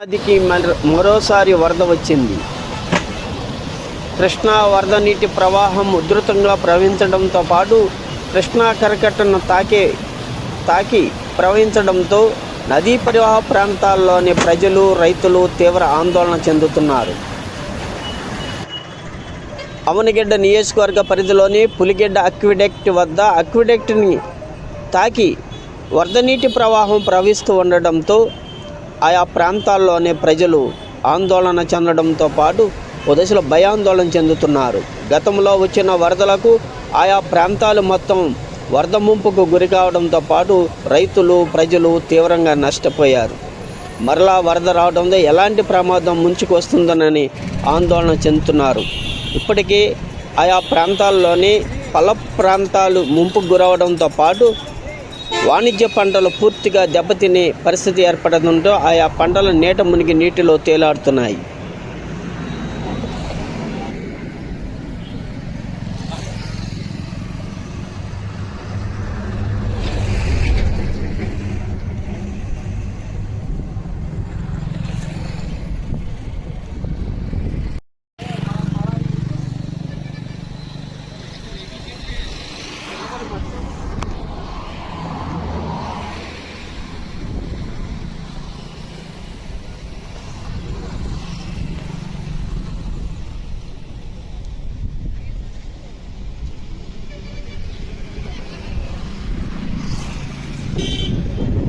నదికి మరోసారి వరద వచ్చింది. కృష్ణా వరద నీటి ప్రవాహం ఉధృతంగా ప్రవహించడంతో పాటు కృష్ణా కరకట్టను తాకే తాకి ప్రవహించడంతో నదీ పరివాహ ప్రాంతాల్లోని ప్రజలు రైతులు తీవ్ర ఆందోళన చెందుతున్నారు. అవనగడ్డ నియోజకవర్గ పరిధిలోని పులిగెడ్డ అక్విడెక్ట్ వద్ద అక్విడెక్ట్ని తాకి వరద నీటి ప్రవాహం ప్రవహిస్తూ ఉండడంతో ఆయా ప్రాంతాల్లోనే ప్రజలు ఆందోళన చెందడంతో పాటు ఓ దశలో భయాందోళన చెందుతున్నారు. గతంలో వచ్చిన వరదలకు ఆయా ప్రాంతాలు మొత్తం వరద ముంపుకు గురి కావడంతో పాటు రైతులు ప్రజలు తీవ్రంగా నష్టపోయారు. మరలా వరద రావడంతో ఎలాంటి ప్రమాదం ముంచుకొస్తుందనని ఆందోళన చెందుతున్నారు. ఇప్పటికీ ఆయా ప్రాంతాల్లోని పల ప్రాంతాలు ముంపుకు గురవడంతో పాటు వాణిజ్య పంటలు పూర్తిగా దెబ్బతినే పరిస్థితి ఏర్పడడంతో ఆయా పంటలు నీట మునిగి నీటిలో తేలాడుతున్నాయి. Thank you.